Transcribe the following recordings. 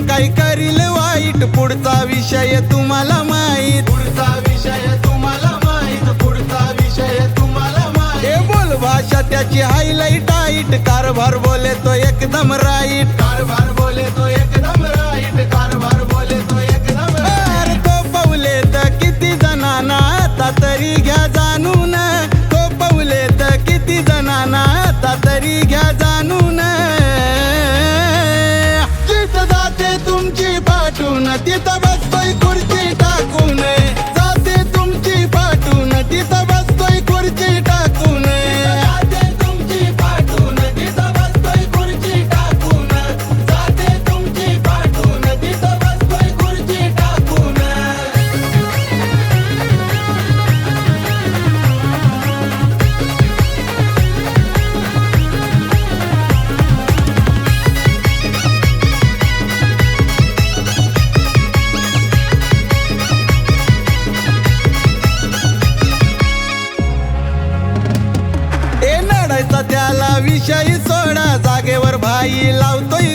पण काय करील वाईट? पुढचा विषय तुम्हाला माहीत. पुढचा विषय तुम्हाला माहीत पुढचा विषय तुम्हाला माहीत. हे बोल भाषा त्याची हायलाईट आईट कारभार बोले तो एकदम राईट कारभार बोले तो एकदम राईट कारभार विषयी सोडा जागेवर भाई लावतोय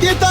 tienda